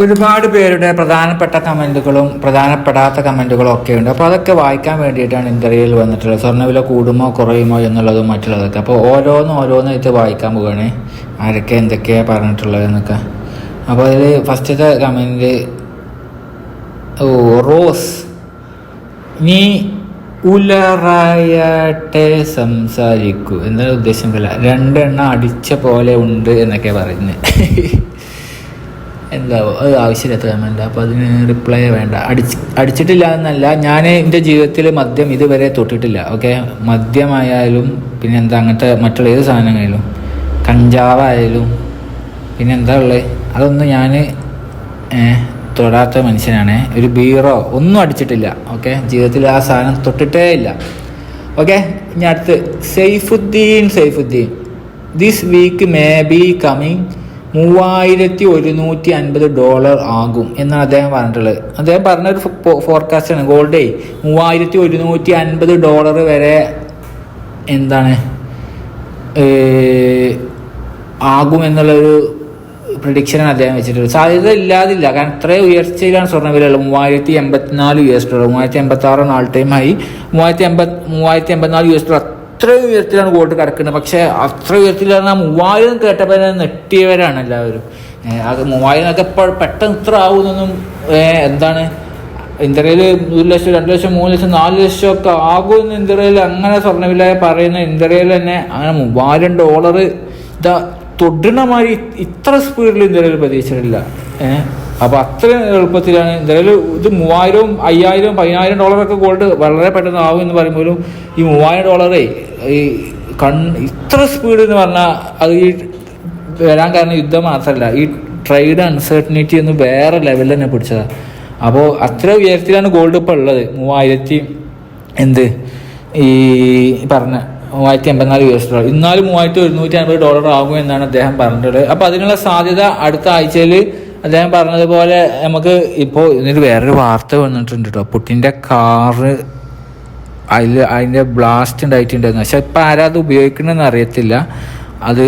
ഒരുപാട് പേരുടെ പ്രധാനപ്പെട്ട കമന്റുകളും പ്രധാനപ്പെടാത്ത കമന്റുകളും ഒക്കെ ഉണ്ട് അപ്പോൾ അതൊക്കെ വായിക്കാൻ വേണ്ടിയിട്ടാണ് ഇന്റർവ്യൂവിൽ വന്നിട്ടുള്ളത്. സ്വർണവില കൂടുമോ കുറയുമോ എന്നുള്ളതും മറ്റുള്ളതൊക്കെ. അപ്പോൾ ഓരോന്ന് ഓരോന്നായിട്ട് വായിക്കാൻ പോവുകയാണ് ആരൊക്കെ എന്തൊക്കെയാണ് പറഞ്ഞിട്ടുള്ളത് എന്നൊക്കെ അപ്പോൾ അതിൽ ഫസ്റ്റത്തെ കമന്റ് ഓ റോസ്. നീ ഉലറായട്ടെ സംസാരിക്കൂ. എന്താണ് ഉദ്ദേശം? കല രണ്ടെണ്ണം അടിച്ച പോലെ ഉണ്ട് എന്നൊക്കെ പറയുന്നത്. എന്താ അത് ആവശ്യമില്ലാത്ത കമന്റ് അപ്പോൾ അതിന് റിപ്ലൈ വേണ്ട. അടിച്ച് അടിച്ചിട്ടില്ല എന്നല്ല ഞാൻ എന്റെ ജീവിതത്തിൽ മദ്യം ഇതുവരെ തൊട്ടിട്ടില്ല ഓക്കെ മദ്യമായാലും പിന്നെ എന്താ അങ്ങനത്തെ മറ്റുള്ള ഏത് സാധനങ്ങളിലും. കഞ്ചാവായാലും പിന്നെ എന്താ ഉള്ളത് അതൊന്നും ഞാൻ തൊടാത്ത മനുഷ്യനാണ്. ഒരു ബീറോ ഒന്നും അടിച്ചിട്ടില്ല ഓക്കെ ജീവിതത്തിൽ ആ സാധനം തൊട്ടിട്ടേ ഇല്ല. ഓക്കെ ഇനി അടുത്ത് Saifuddin Saifuddin. This week may be coming മൂവായിരത്തി ഒരുന്നൂറ്റി അൻപത് ഡോളർ ആകും എന്നാണ് അദ്ദേഹം പറഞ്ഞിട്ടുള്ളത്. അദ്ദേഹം പറഞ്ഞൊരു ഫോർകാസ്റ്റ് ആണ്. ഗോൾഡേ മൂവായിരത്തി ഒരുന്നൂറ്റി അൻപത് ഡോളർ വരെ എന്താണ് ആകും എന്നുള്ളൊരു പ്രഡിക്ഷനാണ് അദ്ദേഹം വെച്ചിട്ടുള്ളത്. സാധ്യത ഇല്ലാതില്ല. കാരണം ഇത്രയും ഉയർച്ചയിലാണ് സ്വർണവില ഉള്ളത്. മൂവായിരത്തി എൺപത്തിനാല് യു എസ് ഡോളർ മൂവായിരത്തി എൺപത്തി ആറ് നാൾ ടൈമായി മൂവായിരത്തി എൺപത് മൂവായിരത്തി എൺപത്തിനാല് യു എസ് ഡോളർ അത്രയും ഉയരത്തിലാണ് ഗോൾഡ് കിടക്കുന്നത്. പക്ഷേ അത്ര ഉയരത്തിൽ പറഞ്ഞാൽ മൂവായിരം കേട്ടപ്പോൾ തന്നെ നെട്ടിയവരാണ് എല്ലാവരും. അത് മൂവായിരം ഒക്കെ ഇപ്പോൾ പെട്ടെന്ന് ഇത്ര ആവുന്നൊന്നും എന്താണ്? ഇന്ത്യയിൽ ഒരു ലക്ഷം രണ്ട് ലക്ഷം മൂന്ന് ലക്ഷം നാല് ലക്ഷം ഒക്കെ ആകുമെന്ന് ഇന്ത്യയിൽ അങ്ങനെ സ്വർണവില പറയുന്ന ഇന്ത്യയിൽ തന്നെ അങ്ങനെ മൂവായിരം ഡോളർ ഇതാ തൊടുന്ന മാതിരി ഇത്ര സ്പീഡിൽ ഇന്ത്യയിൽ പ്രതീക്ഷിച്ചിട്ടില്ല. ഏഹ് അപ്പോൾ അത്രയും എളുപ്പത്തിലാണ്. എന്തായാലും ഇത് മൂവായിരവും അയ്യായിരവും പതിനായിരം ഡോളറൊക്കെ ഗോൾഡ് വളരെ പെട്ടെന്ന് ആവും എന്ന് പറയുമ്പോഴും ഈ മൂവായിരം ഡോളറേ ഈ കൺ ഇത്ര സ്പീഡ് എന്ന് പറഞ്ഞാൽ അത് ഈ വരാൻ കാരണം യുദ്ധം മാത്രമല്ല ഈ ട്രേഡ് അൺസർട്ടനിറ്റി ഒന്ന് വേറെ ലെവലിൽ തന്നെ പിടിച്ചതാണ് അപ്പോൾ അത്ര ഉയരത്തിലാണ് ഗോൾഡ് ഇപ്പോൾ ഉള്ളത്. മൂവായിരത്തി എന്ത്? ഈ പറഞ്ഞ മൂവായിരത്തി എൺപത്തിനാല് യു എസ് ഡോളർ ഇന്നാലും മൂവായിരത്തി ഒരുന്നൂറ്റി അൻപത് ഡോളർ ആകും എന്നാണ് അദ്ദേഹം പറഞ്ഞിട്ടുള്ളത്. അപ്പോൾ അതിനുള്ള സാധ്യത അടുത്ത ആഴ്ചയിൽ അദ്ദേഹം പറഞ്ഞതുപോലെ നമുക്ക് ഇപ്പോൾ ഇതിന് വേറൊരു വാർത്ത വന്നിട്ടുണ്ട് കേട്ടോ പുട്ടിന്റെ കാറ് അതിൽ അതിന്റെ ബ്ലാസ്റ്റ് ഉണ്ടായിട്ടുണ്ടായിരുന്നു പക്ഷെ ഇപ്പം ആരാ അത് ഉപയോഗിക്കണമെന്ന് അറിയത്തില്ല. അത്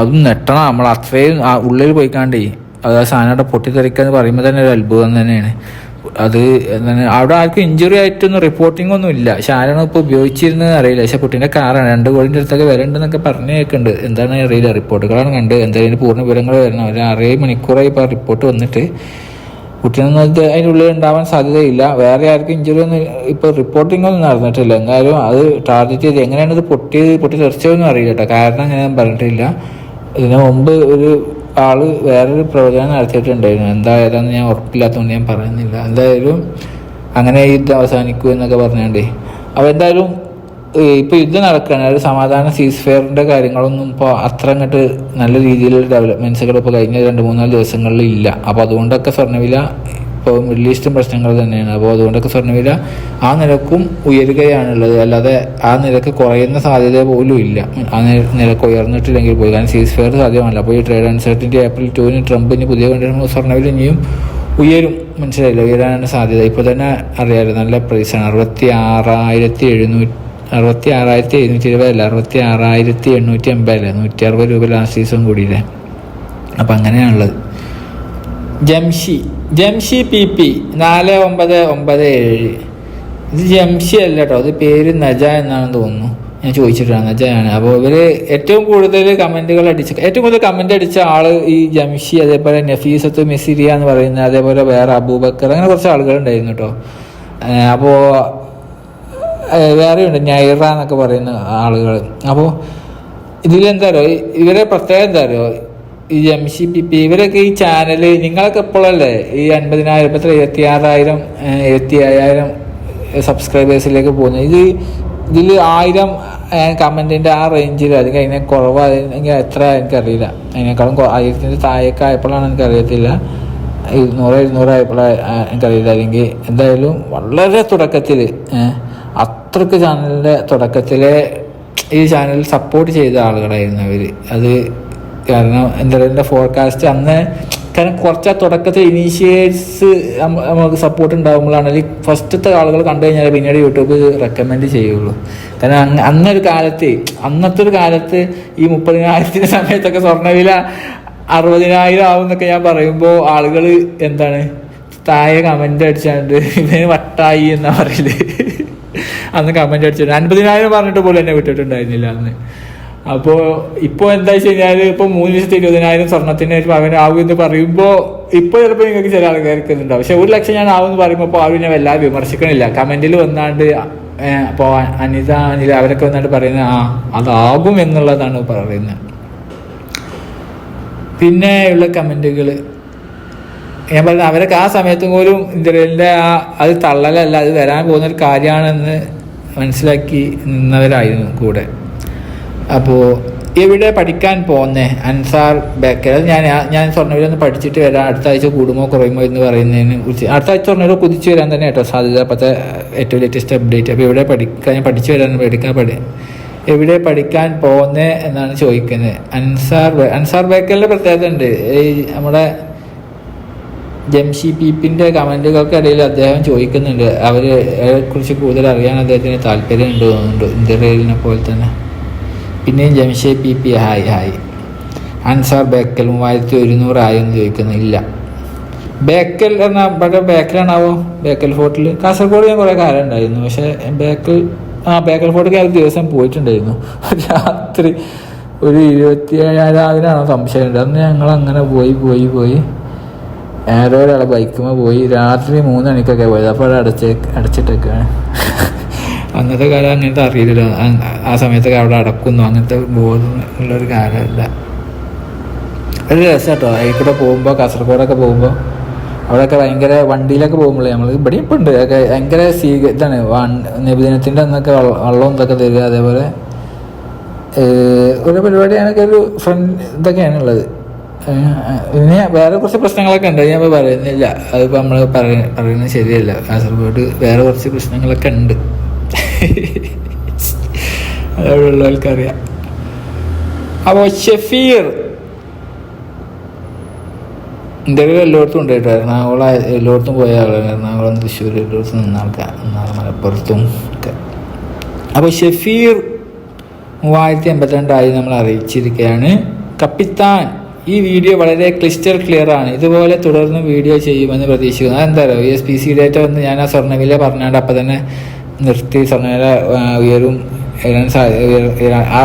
അതും നെട്ടണം. നമ്മൾ അത്രയും ഉള്ളിൽ പോയിക്കാണ്ടേ. അത് ആ സാധനം അവിടെ പൊട്ടിത്തെറിക്കുക എന്ന് പറയുമ്പോൾ തന്നെ ഒരു അത്ഭുതം തന്നെയാണ്. അത് അവിടെ ആർക്കും ഇഞ്ചുറി ആയിട്ടൊന്നും റിപ്പോർട്ടിംഗ് ഒന്നും ഇല്ല. പക്ഷെ ആരാണ് ഇപ്പോൾ ഉപയോഗിച്ചിരുന്നത് അറിയില്ല. പക്ഷെ കുട്ടീന്റെ കാറാണ് രണ്ട് കോടിന്റെ അടുത്തൊക്കെ വരണ്ടെന്നൊക്കെ പറഞ്ഞു കേൾക്കുന്നുണ്ട് എന്താണ് അറിയില്ല. റിപ്പോർട്ടുകളാണ് കണ്ട്. എന്തായാലും പൂർണ വിവരങ്ങൾ വരണം. ഒരു അറേ മണിക്കൂറായി ഇപ്പോൾ റിപ്പോർട്ട് വന്നിട്ട്. കുട്ടീനൊന്നും അത് ഉള്ളിൽ ഉണ്ടാവാൻ സാധ്യതയില്ല. വേറെ ആർക്കും ഇഞ്ചുറി ഒന്നും ഇപ്പോൾ റിപ്പോർട്ടിംഗ് ഒന്നും നടന്നിട്ടില്ല. എന്തായാലും അത് ടാർഗറ്റ് ചെയ്ത് എങ്ങനെയാണ് ഇത് പൊട്ടി പൊട്ടി തെറിച്ചതെന്നും അറിയില്ല കേട്ടോ. കാരണം അങ്ങനെ പറഞ്ഞിട്ടില്ല. ഇതിനു മുമ്പ് ഒരു ആൾ വേറൊരു പ്രവചനം നടത്തിയിട്ടുണ്ടായിരുന്നു. എന്താ ഏതാന്ന് ഞാൻ ഉറപ്പില്ലാത്തതുകൊണ്ട് ഞാൻ പറയുന്നില്ല. എന്തായാലും അങ്ങനെ യുദ്ധം അവസാനിക്കൂ എന്നൊക്കെ പറഞ്ഞുകൊണ്ടേ അപ്പോൾ എന്തായാലും ഇപ്പോൾ യുദ്ധം നടക്കുകയാണ് ഒരു സമാധാന സീസ് ഫെയറിന്റെ കാര്യങ്ങളൊന്നും ഇപ്പോൾ അത്ര അങ്ങോട്ട് നല്ല രീതിയിലുള്ള ഡെവലപ്മെന്റ്സുകൾ ഇപ്പോൾ കഴിഞ്ഞ രണ്ട് മൂന്നാൽ ദിവസങ്ങളിൽ ഇല്ല. അപ്പോൾ അതുകൊണ്ടൊക്കെ സ്വർണവില ഇപ്പോൾ മിഡിൽ ഈസ്റ്റും പ്രശ്നങ്ങൾ തന്നെയാണ്. അപ്പോൾ അതുകൊണ്ടൊക്കെ സ്വർണവില ആ നിരക്കും ഉയരുകയാണുള്ളത്. അല്ലാതെ ആ നിരക്ക് കുറയുന്ന സാധ്യത പോലും ഇല്ല. ആ നിരക്ക് ഉയർന്നിട്ടില്ലെങ്കിൽ പോയി കാരണം സീസ് ഫെയർ സാധ്യമല്ല. അപ്പോൾ ഈ ട്രേഡ് അൺസർട്ടിന്റെ ഏപ്രിൽ ടൂവിന് ട്രംപിന് പുതിയ കണ്ടിരുന്ന സ്വർണവില ഇനിയും ഉയരും. മനസ്സിലായില്ല? ഉയരാനാണ് സാധ്യത. ഇപ്പോൾ തന്നെ അറിയാമല്ലോ നല്ല പ്രൈസാണ് അറുപത്തി ആറായിരത്തി എഴുന്നൂറ്റി അറുപത്തി ആറായിരത്തി എഴുന്നൂറ്റി ഇരുപതല്ല അറുപത്തി ആറായിരത്തി എണ്ണൂറ്റി അമ്പതല്ലേ നൂറ്റി അറുപത് രൂപ ലാസ്റ്റ് സീസൺ കൂടിയില്ലേ? അപ്പം അങ്ങനെയാണുള്ളത്. ജംഷി ജംഷി പി പി നാല് ഒമ്പത് ഒമ്പത് ഏഴ്. ഇത് ജംഷി അല്ല കേട്ടോ അത് പേര് നജ എന്നാണെന്ന് തോന്നുന്നു. ഞാൻ ചോദിച്ചിട്ടാണ് നജയാണ്. അപ്പോൾ ഇവർ ഏറ്റവും കൂടുതൽ കമന്റുകൾ അടിച്ച ഏറ്റവും കൂടുതൽ കമന്റ് അടിച്ച ആൾ ഈ ജംഷി അതേപോലെ നഫീസത്ത് മെസ്സിരിയ എന്ന് പറയുന്ന അതേപോലെ വേറെ അബൂബക്കർ അങ്ങനെ കുറച്ച് ആളുകൾ ഉണ്ടായിരുന്നു കേട്ടോ അപ്പോൾ വേറെയുണ്ട് ഞൈറ എന്നൊക്കെ പറയുന്ന ആളുകൾ അപ്പോൾ ഇതിലെന്താ അറിയോ ഇവരെ പ്രത്യേകം എന്താ അറിയോ ഈ എം സി പി പി ഇവരൊക്കെ ഈ ചാനൽ നിങ്ങളൊക്കെ എപ്പോഴല്ലേ ഈ അൻപതിനായിരം ഇപ്പം ഇരുപത്തി ആറായിരം എഴുപത്തി അയ്യായിരം സബ്സ്ക്രൈബേഴ്സിലേക്ക് പോകുന്നത് ഇത് ഇതിൽ ആയിരം കമന്റിന്റെ ആ റേഞ്ചിൽ അല്ലെങ്കിൽ അതിനെ കുറവ് അല്ലെങ്കിൽ എത്ര എനിക്കറിയില്ല. അതിനേക്കാളും ആയിരത്തിന്റെ താഴേക്ക് ആയപ്പോഴാണ് എനിക്കറിയത്തില്ല. ഇരുന്നൂറ് ഇരുന്നൂറ് ആയപ്പോഴാണ് എനിക്കറിയില്ല. അല്ലെങ്കിൽ എന്തായാലും വളരെ തുടക്കത്തിൽ അത്രയ്ക്ക് ചാനലിന്റെ തുടക്കത്തിലെ ഈ ചാനൽ സപ്പോർട്ട് ചെയ്ത ആളുകളായിരുന്നു അവർ അത് കാരണം എന്താ പറയുക ഫോർകാസ്റ്റ് അന്ന് കാരണം കുറച്ച് ആ തുടക്കത്തിൽ ഇനീഷ്യേറ്റ്സ് നമുക്ക് സപ്പോർട്ട് ഉണ്ടാകുമ്പോഴാണെങ്കിൽ ഫസ്റ്റത്തെ ആളുകൾ കണ്ടു കഴിഞ്ഞാൽ പിന്നീട് യൂട്യൂബ് റെക്കമെൻഡ് ചെയ്യുള്ളൂ. കാരണം അന്ന് അന്നൊരു കാലത്ത് അന്നത്തെ ഒരു കാലത്ത് ഈ മുപ്പതിനായിരത്തിന്റെ സമയത്തൊക്കെ സ്വർണവില അറുപതിനായിരം ആവും എന്നൊക്കെ ഞാൻ പറയുമ്പോൾ ആളുകൾ എന്താണ് താഴെ കമന്റ് അടിച്ചാണ്ട് ഇവന് വട്ടായി എന്നാ പറയൽ. അന്ന് കമന്റ് അടിച്ചിട്ട് അൻപതിനായിരം പറഞ്ഞിട്ട് പോലും എന്നെ വിട്ടിട്ടുണ്ടായിരുന്നില്ല അന്ന്. അപ്പോൾ ഇപ്പോൾ എന്താ വെച്ച് കഴിഞ്ഞാൽ ഇപ്പോൾ മൂന്ന് ലക്ഷത്തി ഇരുപതിനായിരം സ്വർണത്തിന് ഒരു ആവും എന്ന് പറയുമ്പോൾ ഇപ്പോൾ ചിലപ്പോൾ നിങ്ങൾക്ക് ചില ആൾക്കാർക്ക് ഉണ്ടാവും പക്ഷെ ഒരു ലക്ഷം ഞാൻ ആവും എന്ന് പറയുമ്പോൾ അപ്പോൾ ആരും ഞാൻ വല്ലാതെ വിമർശിക്കണില്ല. കമന്റിൽ വന്നാണ്ട് അപ്പോ അനിത അനില അവരൊക്കെ വന്നാണ്ട് പറയുന്നത് ആ അതാകും എന്നുള്ളതാണ് പറയുന്നത്. പിന്നെ ഉള്ള കമന്റുകൾ ഞാൻ പറഞ്ഞ അവരൊക്കെ ആ സമയത്തും പോലും ഇന്ത്യയിലെ ആ അത് തള്ളലല്ല അത് വരാൻ പോകുന്ന ഒരു കാര്യമാണെന്ന് മനസ്സിലാക്കി നിന്നവരായിരുന്നു കൂടെ. അപ്പോൾ എവിടെ പഠിക്കാൻ പോന്നേ? അൻസാർ ബേക്കർ അത് ഞാൻ ഞാൻ സ്വർണവിലൊന്ന് പഠിച്ചിട്ട് വരാം. അടുത്ത ആഴ്ച കൂടുമോ കുറയുമോ എന്ന് പറയുന്നതിന് കുറിച്ച്. അടുത്ത ആഴ്ച സ്വർണവില കുതിച്ചു വരാൻ തന്നെ കേട്ടോ സാധ്യത. അപ്പോഴത്തെ ഏറ്റവും ലേറ്റസ്റ്റ് അപ്ഡേറ്റ് അപ്പോൾ എവിടെ പഠിക്കാൻ ഞാൻ പഠിച്ചു വരാൻ പഠിക്കാൻ പഠി എവിടെ പഠിക്കാൻ പോകുന്നേ എന്നാണ് ചോദിക്കുന്നത് അൻസാർ അൻസാർ ബേക്കറിന്റെ പ്രത്യേകത ഉണ്ട്. ഈ നമ്മുടെ ജംഷി പീപ്പിന്റെ ഇടയിൽ അദ്ദേഹം ചോദിക്കുന്നുണ്ട്. അവരെ കുറിച്ച് കൂടുതൽ അറിയാൻ അദ്ദേഹത്തിന് താല്പര്യമുണ്ട്? തോന്നുന്നുണ്ട് റെയിലിനെ പോലെ തന്നെ. പിന്നെയും Jamshe P P hi hi. Ansar Bekal മൂവായിരത്തി ഒരുന്നൂറ് ആയെന്ന് ചോദിക്കുന്നില്ല. ബേക്കൽ എന്ന പഴയ ബേക്കലാണാവോ? ബേക്കൽ ഫോർട്ടിൽ കാസർഗോഡ് ഞാൻ കുറേ കാലം ഉണ്ടായിരുന്നു. പക്ഷേ ബേക്കൽ ആ ബേക്കൽ ഫോർട്ടിൽ ഒരു ദിവസം പോയിട്ടുണ്ടായിരുന്നു. രാത്രി ഒരു ഇരുപത്തി സംശയം. സംശയമുണ്ട് അന്ന് ഞങ്ങൾ അങ്ങനെ പോയി പോയി പോയി. ആരോ ഒരാളെ ബൈക്കുമ്പോൾ പോയി. രാത്രി മൂന്ന് മണിക്കൊക്കെ പോയത്. അപ്പോൾ അടച്ച് അടച്ചിട്ടൊക്കെയാണ്. അന്നത്തെ കാലം അങ്ങനത്തെ അറിയില്ല ആ- സമയത്തൊക്കെ അവിടെ അടക്കുന്നു. അങ്ങനത്തെ ബോധം ഉള്ളൊരു കാലമല്ല. ഒരു രസം കേട്ടോ അതിൽ കൂടെ പോകുമ്പോൾ കാസർഗോഡൊക്കെ പോകുമ്പോൾ അവിടെയൊക്കെ ഭയങ്കര വണ്ടിയിലൊക്കെ പോകുമ്പോഴേ നമ്മൾ ഇവിടെ ഇപ്പം ഉണ്ട്. ഒക്കെ ഭയങ്കര സ്വീക ഇതാണ് നിബിദിനത്തിന്റെ അന്നൊക്കെ വെള്ള- ഇതൊക്കെ തരിക അതേപോലെ ഒരു പരിപാടിയാണൊക്കെ ഒരു ഫ്രണ്ട് ഇതൊക്കെയാണ് ഉള്ളത്. പിന്നെ വേറെ കുറച്ച് പ്രശ്നങ്ങളൊക്കെ ഉണ്ട്. ഞാൻ പറയുന്നില്ല. അതിപ്പോൾ നമ്മൾ പറയുന്നത് ശരിയല്ല. കാസർഗോഡ് വേറെ കുറച്ച് പ്രശ്നങ്ങളൊക്കെ ഉണ്ട്. അതവിടെ ഉള്ളവർക്കറിയാം അപ്പോൾ ഷെഫീർ ഇന്ത്യയിൽ എല്ലായിടത്തും ഉണ്ട് എറണാകുളം എല്ലായിടത്തും പോയ ആളാണ് എറണാകുളം തൃശ്ശൂർ എല്ലായിടത്തും നിന്ന ആൾക്കാർ മലപ്പുറത്തും ഒക്കെ. അപ്പോൾ ഷെഫീർ മൂവായിരത്തി എൺപത്തിരണ്ടായി നമ്മൾ അറിയിച്ചിരിക്കുകയാണ്. കപ്പിത്താൻ ഈ വീഡിയോ വളരെ ക്ലിസ്റ്റർ ക്ലിയർ ആണ്. ഇതുപോലെ തുടർന്ന് വീഡിയോ ചെയ്യുമെന്ന് പ്രതീക്ഷിക്കുന്നു. അതെന്താ പറയുക എസ് പി സി ഡേറ്റ വന്ന് ഞാൻ ആ സ്വർണവില പറഞ്ഞാണ്ട് അപ്പം തന്നെ നിർത്തി സമയ ഉയരും ആ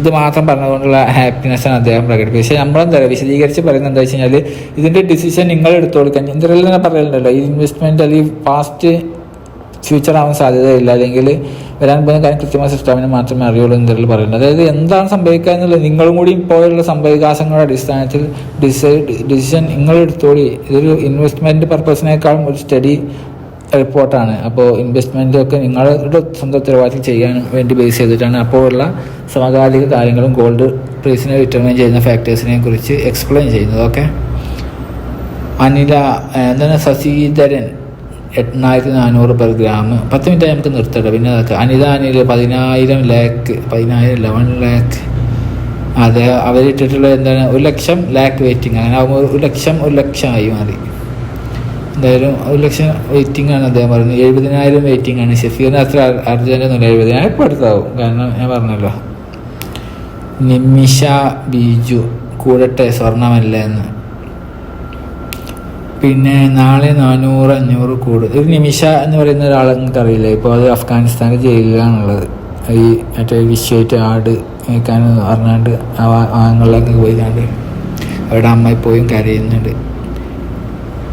ഇത് മാത്രം പറഞ്ഞതുകൊണ്ടുള്ള ഹാപ്പിനെസ് ആണ് അദ്ദേഹം പ്രകടിപ്പിച്ചത്. പക്ഷേ നമ്മളെന്താ വിശദീകരിച്ച് പറയുന്നത് എന്താ വെച്ച് കഴിഞ്ഞാൽ ഇതിന്റെ ഡിസിഷൻ നിങ്ങൾ എടുത്തു കൊടുക്കാൻ ഇന്ത്യയിൽ തന്നെ പറയുന്നുണ്ടല്ലോ ഈ ഇൻവെസ്റ്റ്മെന്റ് അല്ലെങ്കിൽ പാസ്റ്റ് ഫ്യൂച്ചർ ആവാൻ സാധ്യതയില്ല. അല്ലെങ്കിൽ വരാൻ പോകുന്ന കാര്യം കൃത്യമായ സിസ്റ്റമിന് മാത്രമേ അറിയുള്ളൂ എന്നതിൽ പറയുന്നത്. അതായത് എന്താണ് സംഭവിക്കുക എന്നുള്ളത് നിങ്ങളും കൂടി ഇപ്പോഴുള്ള സംഭവവികാസങ്ങളുടെ അടിസ്ഥാനത്തിൽ ഡിസൈഡ് ഡിസിഷൻ നിങ്ങൾ എടുത്തോളി. ഇതൊരു ഇൻവെസ്റ്റ്മെന്റ് പർപ്പസിനേക്കാളും ഒരു സ്റ്റഡി റിപ്പോർട്ടാണ് അപ്പോൾ ഇൻവെസ്റ്റ്മെന്റ് ഒക്കെ നിങ്ങളുടെ സ്വന്തം ഉത്തരവാദിത്തം ചെയ്യാൻ വേണ്ടി ബേസ് ചെയ്തിട്ടാണ് അപ്പോൾ ഉള്ള സമകാലിക കാര്യങ്ങളും ഗോൾഡ് പ്രൈസിനെ ഡിറ്റർമൈൻ ചെയ്യുന്ന ഫാക്ടേഴ്സിനെ കുറിച്ച് എക്സ്പ്ലെയിൻ ചെയ്യുന്നത്. ഓക്കെ അനില എന്താണ് ശശിധരൻ എണ്ണായിരത്തി നാനൂറ് പെർ ഗ്രാം പത്ത് മിനിറ്റ് നമുക്ക് നിർത്തട്ടെ പിന്നെ അതൊക്കെ. അനിത അനിൽ പതിനായിരം ലാക്ക് പതിനായിരം ലെവൻ ലാക്ക് അതെ അവരിട്ടിട്ടുള്ള എന്താണ്? ഒരു ലക്ഷം ലാക്ക് വെയിറ്റിംഗ് അങ്ങനെ ആകുമ്പോൾ ഒരു ലക്ഷം ഒരു ലക്ഷം ആയി മാറി. എന്തായാലും ഒരു ലക്ഷം വെയിറ്റിംഗ് ആണ് അദ്ദേഹം പറയുന്നത്. എഴുപതിനായിരം വെയിറ്റിംഗ് ആണ്. ഷെഫീറിന് അത്ര അർജന്റ് ഒന്നും എഴുപതിനായിരം ഇപ്പോൾ അടുത്താവും. കാരണം ഞാൻ പറഞ്ഞല്ലോ. നിമിഷ ബീജു കൂടട്ടെ സ്വർണമല്ല എന്ന്. പിന്നെ നാളെ നാനൂറ് അഞ്ഞൂറ് കൂടും. ഒരു നിമിഷ എന്ന് പറയുന്ന ഒരാളെ അറിയില്ല ഇപ്പോൾ അത് അഫ്ഗാനിസ്ഥാന്റെ ജയിലിലാണുള്ളത്. ഈ മറ്റേ വിശ്വയിട്ട് ആട് കേൾക്കാൻ പറഞ്ഞാണ്ട് ആ വാങ്ങങ്ങളിലൊക്കെ പോയി അവിടെ അവരുടെ അമ്മ ഇപ്പോഴും കരയുന്നുണ്ട്.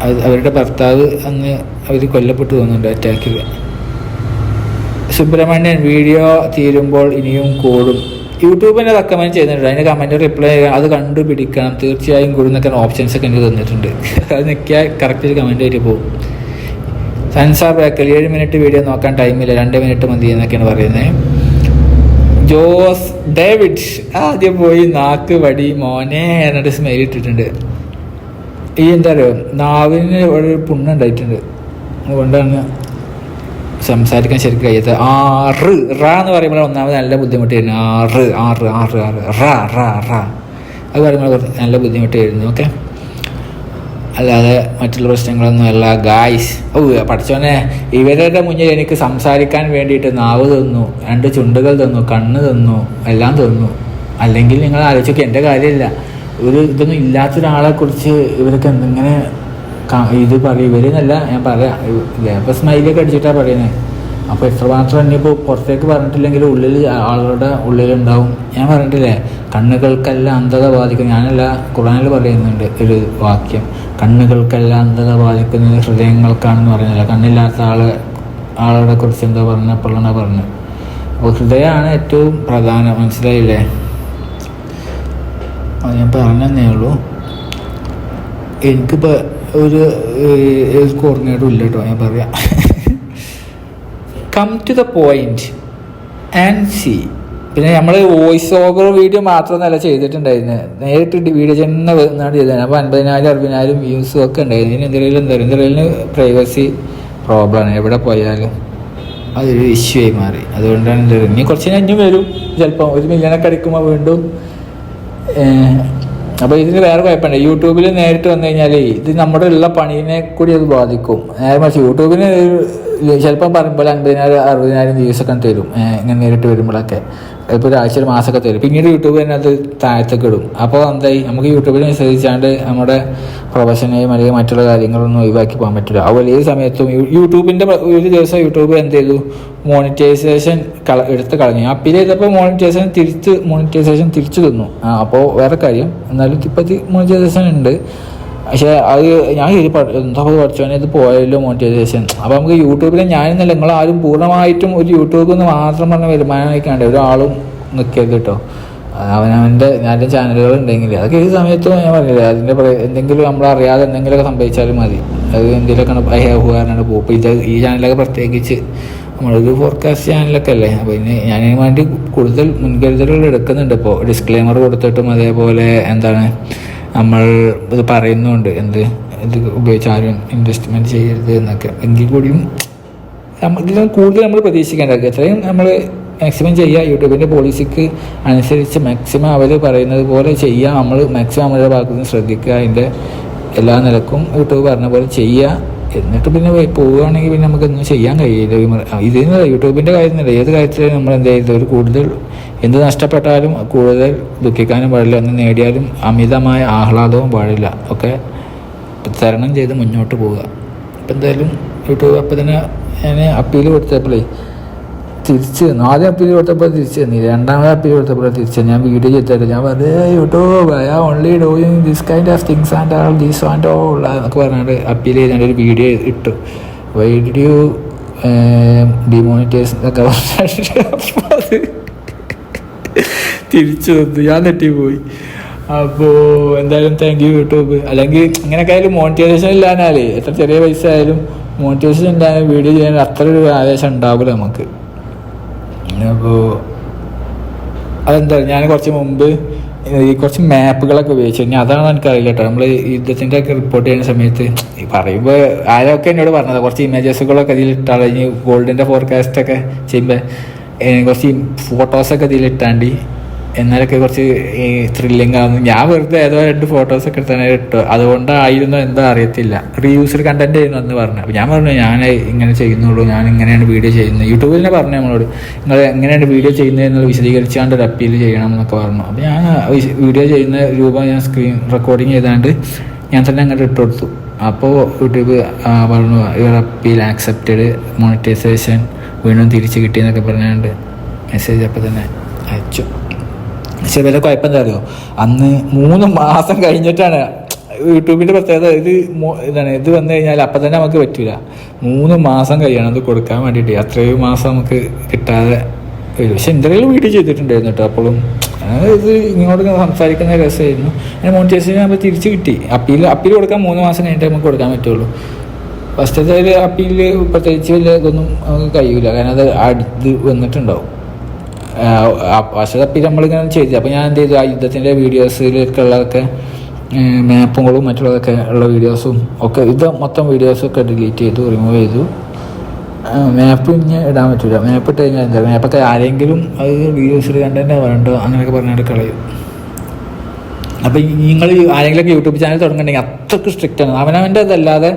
അവരുടെ ഭർത്താവ് അന്ന് അവർ കൊല്ലപ്പെട്ടു തോന്നുന്നുണ്ട് അറ്റാക്കിൽ സുബ്രഹ്മണ്യൻ വീഡിയോ തീരുമ്പോൾ ഇനിയും കൂടും. യൂട്യൂബിനെ റെക്കമെൻഡ് ചെയ്യുന്നുണ്ട്. അതിന്റെ കമന്റ് റിപ്ലൈ അത് കണ്ടുപിടിക്കണം. തീർച്ചയായും കൂടുന്നൊക്കെ ഓപ്ഷൻസ് ഒക്കെ എനിക്ക് തന്നിട്ടുണ്ട്. അത് നിൽക്കിയാൽ കറക്റ്റ് ഒരു കമന്റ് ആയിട്ട് പോകും. സൻസാർ ബേക്കൽ ഏഴ് മിനിറ്റ് വീഡിയോ നോക്കാൻ ടൈമില്ല രണ്ട് മിനിറ്റ് മതി എന്നൊക്കെയാണ് പറയുന്നത് ജോസ് ഡേവിഡ് ആദ്യം പോയി നാക്ക് വടി മോനെ എന്നിട്ട് സ്മെയിൽ ഇട്ടിട്ടുണ്ട്. ഈ എന്താ പറയുക നാവിന് ഒരു പുണ്ണുണ്ടായിട്ടുണ്ട് അതുകൊണ്ടാണ് സംസാരിക്കാൻ ശരിക്കും കഴിയാത്ത ആറ് റ എന്ന് പറയുമ്പോൾ ഒന്നാമത് നല്ല ബുദ്ധിമുട്ടായിരുന്നു ആറ് ആറ് ആറ് ആറ് റ റ റ അത് പറയുമ്പോൾ നല്ല ബുദ്ധിമുട്ടായിരുന്നു. ഓക്കെ? അല്ലാതെ മറ്റുള്ള പ്രശ്നങ്ങളൊന്നുമല്ല ഗായ്സ് ഓ പഠിച്ചോനെ ഇവരുടെ മുന്നിൽ എനിക്ക് സംസാരിക്കാൻ വേണ്ടിയിട്ട് നാവ് തന്നു രണ്ട് ചുണ്ടുകൾ തന്നു കണ്ണ് തന്നു എല്ലാം തന്നു. അല്ലെങ്കിൽ നിങ്ങൾ ആലോചിച്ചൊക്കെ എന്റെ കാര്യമില്ല. ഒരു ഇതൊന്നും ഇല്ലാത്ത ഒരാളെ കുറിച്ച് ഇവരൊക്കെ എന്തിങ്ങനെ ക- ഇത് പറയും. ഇവരെന്നല്ല ഞാൻ പറയാം. ലേബർ സ്മൈലൊക്കെ അടിച്ചിട്ടാണ് പറയുന്നത് അപ്പോൾ എത്രമാത്രം ഇനിയിപ്പോൾ പുറത്തേക്ക് പറഞ്ഞിട്ടില്ലെങ്കിൽ ഉള്ളിൽ ആളുകളുടെ ഉള്ളിലുണ്ടാവും. ഞാൻ പറഞ്ഞിട്ടില്ലേ കണ്ണുകൾക്കെല്ലാം അന്ധത ബാധിക്കും ഞാനല്ല ഖുറാനിൽ പറയുന്നുണ്ട് ഒരു വാക്യം. കണ്ണുകൾക്കെല്ലാം അന്ധത ബാധിക്കുന്നത് ഹൃദയങ്ങൾക്കാണെന്ന് പറയുന്നില്ല കണ്ണില്ലാത്ത ആളെ ആളുകളെ കുറിച്ച് എന്താ പറഞ്ഞപ്പോഴാണ് പറഞ്ഞത്? അപ്പോൾ ഹൃദയമാണ് ഏറ്റവും പ്രധാനം. മനസ്സിലായില്ലേ? അത് ഞാൻ പറഞ്ഞേ ഉള്ളൂ. എനിക്കിപ്പോൾ ഒരു ഏത് ഓർമ്മയായിട്ടും ഇല്ല കേട്ടോ ഞാൻ പറയാം. Come to the point and see പിന്നെ നമ്മൾ വോയിസ് ഓവർ വീഡിയോ മാത്രമല്ല ചെയ്തിട്ടുണ്ടായിരുന്നത് നേരിട്ട് വീഡിയോ ചെയ്യുന്ന വന്നാണ് ചെയ്തത്. അപ്പോൾ അൻപതിനായിരം അറുപതിനായിരം വ്യൂസും ഒക്കെ ഉണ്ടായിരുന്നു. ഇതിന് എന്തെങ്കിലും എന്തായാലും എന്തെങ്കിലും പ്രൈവസി പ്രോബ്ലമാണ് എവിടെ പോയാലും അതൊരു ഇഷ്യൂ ആയി മാറി. അതുകൊണ്ടാണ് എന്ത് ഇനി കുറച്ച് കഴിഞ്ഞ് വരും. ചിലപ്പോൾ ഒരു മില്യണൊക്കെ അടിക്കുമ്പോൾ വീണ്ടും അപ്പോൾ ഇതിന് വേറെ കുഴപ്പമുണ്ട് യൂട്യൂബിൽ നേരിട്ട് വന്നു കഴിഞ്ഞാൽ ഇത് നമ്മുടെ ഉള്ള പണീനെ കൂടി അത് ബാധിക്കും. നേരെ മറിച്ച് യൂട്യൂബിന് ചിലപ്പം പറയുമ്പോൾ അൻപതിനായിരം അറുപതിനായിരം വ്യൂസ് ഒക്കെ തരും. ഇങ്ങനെ നേരിട്ട് വരുമ്പോഴൊക്കെ. ഇപ്പോൾ ഒരാഴ്ച ഒരു മാസമൊക്കെ തരും. പിന്നീട് യൂട്യൂബ് തന്നെ അത് താഴത്തേക്ക് ഇടും. അപ്പോൾ എന്തായി? നമുക്ക് യൂട്യൂബിൽ അനുസരിച്ചാണ്ട് നമ്മുടെ പ്രൊഫഷനെയും അല്ലെങ്കിൽ മറ്റുള്ള കാര്യങ്ങളൊന്നും ഒഴിവാക്കി പോകാൻ പറ്റില്ല. അതുപോലെ ഏത് സമയത്തും യൂട്യൂബിന്റെ ഒരു ദിവസം യൂട്യൂബ് എന്ത് ചെയ്തു? മോണിറ്റൈസേഷൻ കള എടുത്ത് കളഞ്ഞു. അപ്പീൽ ചെയ്തപ്പോൾ മോണിറ്റൈസേഷൻ തിരിച്ച് മോണിറ്റൈസേഷൻ തിരിച്ചു തന്നു. അപ്പോൾ വേറെ കാര്യം. എന്നാലും ഇപ്പോഴത്തെ മോണിറ്റൈസേഷൻ ഉണ്ട്. പക്ഷേ അത് ഞാൻ ശരി എന്താ പഠിച്ചോനെ ഇത് പോയല്ലോ മോട്ടിവേഷൻ അപ്പോൾ നമുക്ക് യൂട്യൂബിൽ ഞാനെന്നല്ല നിങ്ങളാരും പൂർണമായിട്ടും ഒരു യൂട്യൂബിൽ നിന്ന് മാത്രം പറഞ്ഞ വരുമാനം വയ്ക്കാണ്ട് ഒരാളും നിൽക്കരുത് കേട്ടോ അവനവന്റെ ഞാൻ ചാനലുകൾ ഉണ്ടെങ്കിൽ അതൊക്കെ ഈ സമയത്ത് ഞാൻ പറഞ്ഞില്ല അതിന്റെ എന്തെങ്കിലും നമ്മൾ അറിയാതെ എന്തെങ്കിലുമൊക്കെ സംഭവിച്ചാലും മതി. അത് എന്തെങ്കിലുമൊക്കെ അയ്യാഹുകാരനാണ് പോകും ഇപ്പോൾ ഇത് ഈ ചാനലൊക്കെ പ്രത്യേകിച്ച് നമ്മളൊരു ഫോർകാസ്റ്റ് ചാനലൊക്കെ അല്ലേ? അപ്പോൾ ഇനി ഞാൻ അതിന് വേണ്ടി കൂടുതൽ മുൻകരുതലുകൾ എടുക്കുന്നുണ്ട് ഇപ്പോൾ ഡിസ്ക്ലെയിമർ കൊടുത്തിട്ടും അതേപോലെ എന്താണ് നമ്മൾ ഇത് പറയുന്നുണ്ട് എന്ത് ഇത് ഉപയോഗിച്ച് ആരും ഇൻവെസ്റ്റ്മെന്റ് ചെയ്യരുത് എന്നൊക്കെ. എങ്കിൽ കൂടിയും നമ്മൾ ഇതിൽ കൂടുതൽ നമ്മൾ പ്രതീക്ഷിക്കേണ്ട എത്രയും നമ്മൾ മാക്സിമം ചെയ്യുക യൂട്യൂബിന്റെ പോളിസിക്ക് അനുസരിച്ച് മാക്സിമം അവർ പറയുന്നത് പോലെ ചെയ്യുക നമ്മൾ മാക്സിമം അവരുടെ ഭാഗത്ത് നിന്ന് ശ്രദ്ധിക്കുക. അതിന്റെ എല്ലാ നിലക്കും യൂട്യൂബ് പറഞ്ഞ പോലെ ചെയ്യുക എന്നിട്ട് പിന്നെ പോവുകയാണെങ്കിൽ പിന്നെ നമുക്കൊന്നും ചെയ്യാൻ കഴിയില്ല. ഇതിൽ യൂട്യൂബിന്റെ കാര്യത്തിനല്ല ഏത് കാര്യത്തിലും നമ്മൾ എന്ത് ചെയ്യുന്നത് ഒരു കൂടുതൽ എന്ത് നഷ്ടപ്പെട്ടാലും കൂടുതൽ ദുഃഖിക്കാനും പാടില്ല ഒന്ന് നേടിയാലും അമിതമായ ആഹ്ലാദവും പാടില്ല. ഒക്കെ തരണം ചെയ്ത് മുന്നോട്ട് പോവുക. അപ്പം എന്തായാലും യൂട്യൂബ് അപ്പം തന്നെ ഞാൻ അപ്പീൽ കൊടുത്തപ്പോഴേ തിരിച്ച് തന്നു. ആദ്യം അപ്പീൽ കൊടുത്തപ്പോൾ തിരിച്ച് തന്നില്ല. രണ്ടാമത് അപ്പീൽ കൊടുത്തപ്പോൾ തിരിച്ച് ഞാൻ വീഡിയോ ചെയ്തിട്ട് ഞാൻ പറഞ്ഞു YouTube I only doing this kind of things and all these and all എന്നൊക്കെ പറഞ്ഞിട്ട് അപ്പീൽ ചെയ്താണ്ട് ഒരു വീഡിയോ ഇട്ടു. വൈഡിയോ ഡിമോണിറ്റേഴ്സ് എന്നൊക്കെ പറഞ്ഞിട്ട്. അത് തിരിച്ചു വന്നു. ഞാൻ നെട്ടിപ്പോയി അപ്പോൾ എന്തായാലും താങ്ക് യു യൂട്യൂബ്. അല്ലെങ്കിൽ ഇങ്ങനെയൊക്കെ ആയാലും മോണിറ്റൈസേഷൻ ഇല്ലാന്നാലേ എത്ര ചെറിയ പൈസ ആയാലും മോണിറ്റൈസേഷൻ ഉണ്ടായാലും വീഡിയോ ചെയ്യാൻ അത്ര ഒരു ആവേശം ഉണ്ടാവില്ല നമുക്ക്. അപ്പോൾ അതെന്താ ഞാൻ കുറച്ച് മുമ്പ് ഈ കുറച്ച് മാപ്പുകളൊക്കെ ഉപയോഗിച്ചു. ഇനി അതാണ് എനിക്കറിയില്ല കേട്ടോ നമ്മൾ യുദ്ധത്തിന്റെ ഒക്കെ റിപ്പോർട്ട് ചെയ്യുന്ന സമയത്ത് പറയുമ്പോൾ ആരൊക്കെ എന്നോട് പറഞ്ഞത്? കുറച്ച് ഇമേജസുകളൊക്കെ ഇതിൽ ഇട്ടാൽ ഇനി ഗോൾഡിന്റെ ഫോർകാസ്റ്റ് ഒക്കെ ചെയ്യുമ്പോൾ കുറച്ച് ഫോട്ടോസൊക്കെ ഇതിലിട്ടാണ്ടി. എന്നാലൊക്കെ കുറച്ച് ത്രില്ലിംഗ് ആവുന്നു ഞാൻ വെറുതെ ഏതോ രണ്ട് ഫോട്ടോസൊക്കെ എടുത്താണ് ഇട്ടു. അതുകൊണ്ടായിരുന്നു എന്താ അറിയത്തില്ല. റീയൂസർ കണ്ടന്റ് ആയിരുന്നു എന്ന് പറഞ്ഞു അപ്പോൾ ഞാൻ പറഞ്ഞു ഞാൻ ഇങ്ങനെ ചെയ്യുന്നുള്ളൂ. ഞാൻ ഇങ്ങനെയാണ് വീഡിയോ ചെയ്യുന്നത് യൂട്യൂബിൽ തന്നെ പറഞ്ഞു നമ്മളോട് നിങ്ങൾ എങ്ങനെയാണ് വീഡിയോ ചെയ്യുന്നത് എന്നുള്ളത് വിശദീകരിച്ചാണ്ട് ഒരു അപ്പീൽ ചെയ്യണം എന്നൊക്കെ പറഞ്ഞു. അപ്പോൾ ഞാൻ വീഡിയോ ചെയ്യുന്ന രൂപം ഞാൻ സ്ക്രീൻ റെക്കോർഡിങ് ചെയ്താണ്ട് ഞാൻ തന്നെ അങ്ങോട്ട് ഇട്ട് കൊടുത്തു. അപ്പോൾ യൂട്യൂബ് പറഞ്ഞു യുവർ അപ്പീൽ ആക്സെപ്റ്റഡ് മോണിറ്റൈസേഷൻ വീണ്ടും തിരിച്ച് കിട്ടിയെന്നൊക്കെ പറഞ്ഞുകൊണ്ട് മെസ്സേജ് അപ്പോൾ തന്നെ അയച്ചു. പക്ഷേ വില കുഴപ്പം അറിയോ? അന്ന് മൂന്ന് മാസം കഴിഞ്ഞിട്ടാണ് യൂട്യൂബിന്റെ പ്രത്യേകത. ഇത് ഇതാണ് ഇത് വന്നു കഴിഞ്ഞാൽ അപ്പം തന്നെ നമുക്ക് പറ്റില്ല മൂന്ന് മാസം കഴിയണം അത് കൊടുക്കാൻ വേണ്ടിയിട്ട്. അത്രയും മാസം നമുക്ക് കിട്ടാതെ വരും. പക്ഷെ എന്തെങ്കിലും വീഡിയോ ചെയ്തിട്ടുണ്ടായിരുന്നു കേട്ടോ അപ്പോഴും ഇത് ഇങ്ങോട്ട് സംസാരിക്കുന്ന രസമായിരുന്നു. അങ്ങനെ മോണിറ്റൈസേഷൻ നമ്മൾ തിരിച്ച് കിട്ടി. അപ്പീൽ അപ്പീൽ കൊടുക്കാൻ മൂന്ന് മാസം കഴിഞ്ഞിട്ട് നമുക്ക് കൊടുക്കാൻ പറ്റുള്ളൂ. ഫസ്റ്റത്തെ ഒരു അപ്പീൽ പ്രത്യേകിച്ച് വലിയ ഇതൊന്നും കഴിയൂല. കാരണം അത് അടുത്ത് വന്നിട്ടുണ്ടാവും. ഫസ്റ്റത്തെ അപ്പീൽ നമ്മളിങ്ങനെ ചെയ്തു. അപ്പോൾ ഞാൻ എന്ത് ചെയ്തു? ആ യുദ്ധത്തിന്റെ വീഡിയോസിലൊക്കെ ഉള്ളതൊക്കെ മാപ്പുകളും മറ്റുള്ളതൊക്കെ ഉള്ള വീഡിയോസും ഒക്കെ ഇത് മൊത്തം വീഡിയോസൊക്കെ ഡിലീറ്റ് ചെയ്തു റിമൂവ് ചെയ്തു. മാപ്പ് ഇനി ഇടാൻ പറ്റില്ല മാപ്പ് ഇട്ട് കഴിഞ്ഞാൽ എന്താ? മാപ്പൊക്കെ ആരെങ്കിലും അത് വീഡിയോസിൽ കണ്ടന്നെ വേണ്ടോ അങ്ങനെയൊക്കെ പറഞ്ഞിട്ട് കളയും. അപ്പോൾ നിങ്ങൾ ആരെങ്കിലുമൊക്കെ യൂട്യൂബ് ചാനൽ തുടങ്ങുന്നുണ്ടെങ്കിൽ അത്രയ്ക്ക് സ്ട്രിക്റ്റ് ആണ്. അവനവന്റെ അതല്ലാതെ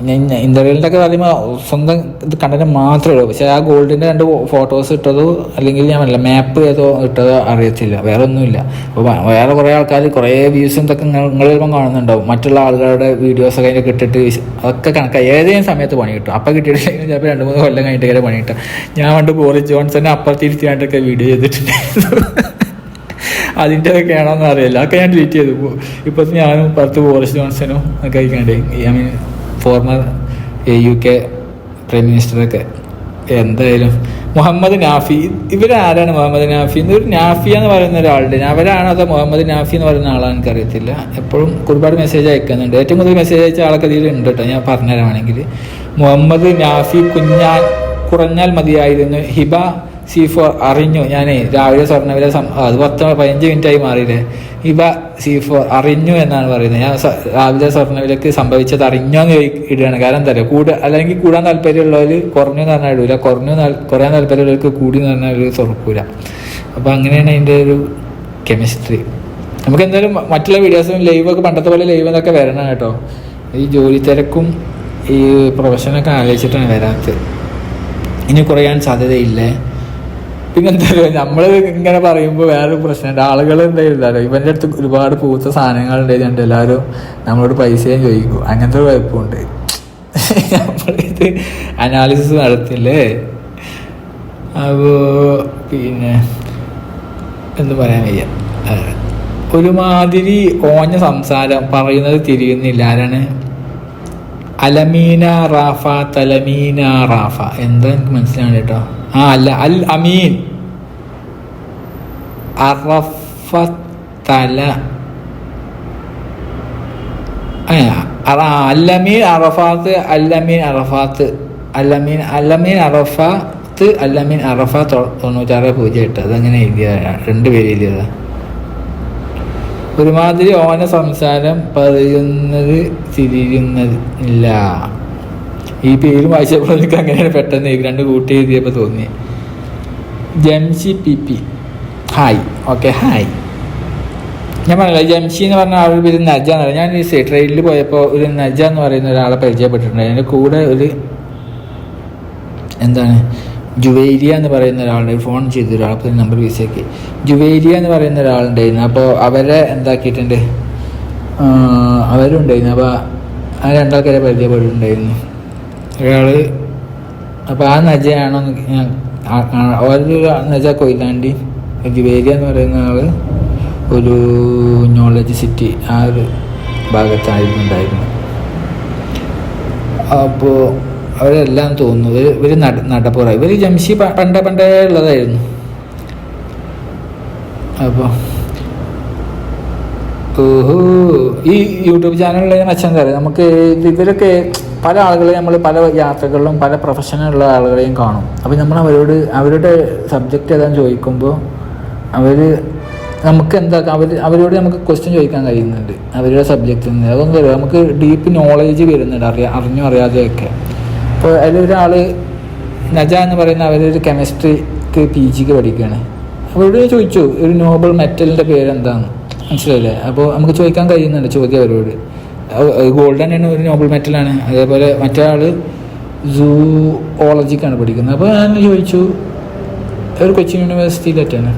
ഇന്റർവ്യൂലിന്റെ ഒക്കെ പറയുമ്പോൾ സ്വന്തം ഇത് കണ്ടന്റ് മാത്രമേ ഉള്ളൂ. പക്ഷേ ആ ഗോൾഡിന്റെ രണ്ട് ഫോട്ടോസ് ഇട്ടതോ അല്ലെങ്കിൽ ഞാൻ അല്ല മാപ്പ് ഏതോ ഇട്ടതോ അറിയത്തില്ല. വേറെ ഒന്നുമില്ല. അപ്പോൾ വേറെ കുറേ ആൾക്കാർ കുറേ വ്യൂസും ഇതൊക്കെ നിങ്ങൾ ചിലപ്പം കാണുന്നുണ്ടാവും. മറ്റുള്ള ആളുകളുടെ വീഡിയോസൊക്കെ അതിന്റെ ഇട്ടിട്ട് വിശ- അതൊക്കെ കണക്കാം. ഏതെങ്കിലും സമയത്ത് പണി കിട്ടും. അപ്പം കിട്ടിയിട്ടില്ലെങ്കിൽ ചിലപ്പോൾ രണ്ട് മൂന്ന് കൊല്ലം കഴിഞ്ഞിട്ട് പണി കിട്ടും. ഞാൻ പണ്ട് ബോറിസ് ജോൺസനെ അപ്പുറത്തിരുത്തിയാണ്ടൊക്കെ വീഡിയോ ചെയ്തിട്ടുണ്ടായിരുന്നു. അതിന്റെ ഒക്കെ ആണോന്ന് അറിയില്ല അതൊക്കെ ഞാൻ ഡിലീറ്റ് ചെയ്തു. ഇപ്പോൾ ഞാനും പുറത്ത് ബോറിസ് ജോൺസനും ഒക്കെ കഴിക്കണ്ടേ I mean former U K prime മിനിസ്റ്ററൊക്കെ എന്തായാലും മുഹമ്മദ് നാഫി ഇവരാരാണ് മുഹമ്മദ് നാഫി? ഒരു നാഫിയ എന്ന് പറയുന്ന ഒരാളുണ്ട് അവരാണോ അതോ മുഹമ്മദ് നാഫി എന്ന് പറയുന്ന ആളാണ് എനിക്കറിയത്തില്ല. എപ്പോഴും ഒരുപാട് മെസ്സേജ് അയക്കുന്നുണ്ട്. ഏറ്റവും കൂടുതൽ മെസ്സേജ് അയച്ച ആളൊക്കെ ഇതിൽ ഉണ്ട് കേട്ടോ. ഞാൻ പറഞ്ഞുതരാണെങ്കിൽ മുഹമ്മദ് നാഫി കുഞ്ഞാൽ കുറഞ്ഞാൽ മതിയായിരുന്നു. ഹിബ സി ഫോർ അറിഞ്ഞു. ഞാനേ രാവിലെ സ്വർണവില അത് പത്ത് പതിനഞ്ച് മിനിറ്റ് ആയി മാറിയില്ലേ. ഇവ സി ഫോർ അറിഞ്ഞു എന്നാണ് പറയുന്നത്. ഞാൻ രാവിലെ സ്വർണവിലക്ക് സംഭവിച്ചത് അറിഞ്ഞോ എന്ന് ഇടുകയാണ്. കാരണം എന്താ കൂട അല്ലെങ്കിൽ കൂടാൻ താല്പര്യമുള്ളവർ കുറഞ്ഞു എന്ന് പറഞ്ഞാൽ ഇടൂല. കുറഞ്ഞു കുറയാൻ താല്പര്യമുള്ളവർക്ക് കൂടി എന്ന് പറഞ്ഞാൽ ഒരു തുറക്കൂല അപ്പോൾ അങ്ങനെയാണ് അതിന്റെ ഒരു കെമിസ്ട്രി നമുക്ക് എന്തായാലും മറ്റുള്ള വീഡിയോസും ലൈവൊക്കെ പണ്ടത്തെ പോലെ ലൈവ് എന്നൊക്കെ വരണം കേട്ടോ. ഈ ജോലി തിരക്കും ഈ പ്രൊഫഷനൊക്കെ ആലോചിച്ചിട്ടാണ് വരാത്തത്. ഇനി കുറയാൻ സാധ്യതയില്ലേ? പിന്നെ എന്താ പറയുക നമ്മൾ ഇങ്ങനെ പറയുമ്പോൾ വേറൊരു പ്രശ്നമുണ്ട്. ആളുകൾ എന്തായാലും ഇവന്റെ അടുത്ത് ഒരുപാട് പൂത്ത സാധനങ്ങൾ ഉണ്ടായിരുന്നുണ്ട് എല്ലാവരും നമ്മളോട് പൈസയും ചോദിക്കും. അങ്ങനത്തെ ഒരു കുഴപ്പമുണ്ട് നമ്മളിത് അനാലിസിസ് നടത്തില്ലേ? അപ്പോൾ പിന്നെ എന്ത് പറയാൻ വയ്യ. ഒരുമാതിരി ഓഞ്ഞ സംസാരം. പറയുന്നത് തിരിയുന്നില്ല. ആരാണ്? അലമീന റാഫ തലമീന റാഫ. എന്താ എനിക്ക് മനസ്സിലാണ് കേട്ടോ. ആ അല്ല അൽ അമീൻ. അറഫത്തല തല. അറ- അല്ലമീൻ അറഫാത്ത് അല്ലമീൻ അറഫാത്ത്. അല്ലമീൻ അല്ലമീൻ അറഫാത്ത് അല്ലമീൻ അറഫ തൊണ്ണൂറ്റാറ് പൂജ്യം എട്ട്. അതങ്ങനെ എഴുതിയതാണ് രണ്ട് പേര് എഴുതിയതാ. ഒരുമാതിരി ഓന സംസാരം പറയുന്നത് തിരിയുന്നില്ല ഈ പേര് വായിച്ചപ്പോൾ എനിക്ക് അങ്ങനെയാണ് പെട്ടെന്ന് രണ്ട് കൂട്ടി എഴുതിയപ്പോൾ തോന്നി Jamshi P P. Hi. Okay hi. ഞാൻ പറഞ്ഞില്ല ജംഷി എന്ന് പറഞ്ഞ ആൾ പേര് നജ എന്ന് പറഞ്ഞു ഞാൻ ഈ ട്രെയിനിൽ പോയപ്പോൾ ഒരു നജ എന്ന് പറയുന്ന ഒരാളെ പരിചയപ്പെട്ടിട്ടുണ്ട്. അതിന്റെ കൂടെ ഒരു എന്താണ് ജുവേരിയ എന്ന് പറയുന്ന ഒരാളുടെ ഫോൺ ചെയ്തു ഒരാൾ അപ്പോൾ നമ്പർ വിസയ്ക്ക് ജുവേരിയ എന്ന് പറയുന്ന ഒരാളുണ്ടായിരുന്നു. അപ്പോൾ അവരെ എന്താക്കിയിട്ടുണ്ട്? അവരുണ്ടായിരുന്നു. അപ്പോൾ ആ രണ്ടാൾക്കാരെ പരിചയപ്പെട്ടിട്ടുണ്ടായിരുന്നു. ഒരാൾ അപ്പോൾ ആ നജയാണോ ഒരു നജ കൊയിലാണ്ടി ജുവേരിയ എന്ന് പറയുന്ന ആൾ ഒരു നോളജ് സിറ്റി ആ ഒരു ഭാഗത്തായിരുന്നു ഉണ്ടായിരുന്നത്. അപ്പോൾ അവരെല്ലാം തോന്നുന്നു ഇവർ നട നടപ്പുറ ഇവർ ജംഷി പണ്ടേ പണ്ടേ ഉള്ളതായിരുന്നു. അപ്പോൾ ഓഹോ. ഈ യൂട്യൂബ് ചാനലിലെ മെച്ചം കാര്യം നമുക്ക് ഇവരൊക്കെ പല ആളുകളെ നമ്മൾ പല യാത്രകളിലും പല പ്രൊഫഷനുള്ള ആളുകളെയും കാണും. അപ്പോൾ നമ്മൾ അവരോട് അവരുടെ സബ്ജക്റ്റ് ഏതാന്ന് ചോദിക്കുമ്പോൾ അവർ നമുക്ക് എന്താ അവർ അവരോട് നമുക്ക് ക്വസ്റ്റ്യൻ ചോദിക്കാൻ കഴിയുന്നുണ്ട്. അവരുടെ സബ്ജക്റ്റിൽ നിന്ന് അതൊന്നും അറിയാം നമുക്ക് ഡീപ്പ് നോളേജ് വരുന്നുണ്ട് അറിയാ അറിഞ്ഞോ അറിയാതെയൊക്കെ. അപ്പോൾ അതിലൊരാൾ നജ എന്ന് പറയുന്ന അവരൊരു കെമിസ്ട്രിക്ക് പി ജിക്ക് പഠിക്കുകയാണ് അവരോട് ചോദിച്ചു ഒരു നോബൽ മെറ്റലിന്റെ പേരെന്താണ് മനസ്സിലായില്ലേ? അപ്പോൾ നമുക്ക് ചോദിക്കാൻ കഴിയുന്നുണ്ട് ചോദ്യം അവരോട് ഗോൾഡ് തന്നെയാണ് ഒരു നോബിൾ മെറ്റലാണ് അതേപോലെ മറ്റേ ആൾ സൂഓളജിക്കാണ് പഠിക്കുന്നത്. അപ്പോൾ ഞാൻ ചോദിച്ചു? ഒരു കൊച്ചിൻ യൂണിവേഴ്സിറ്റിയിലെറ്റാണ്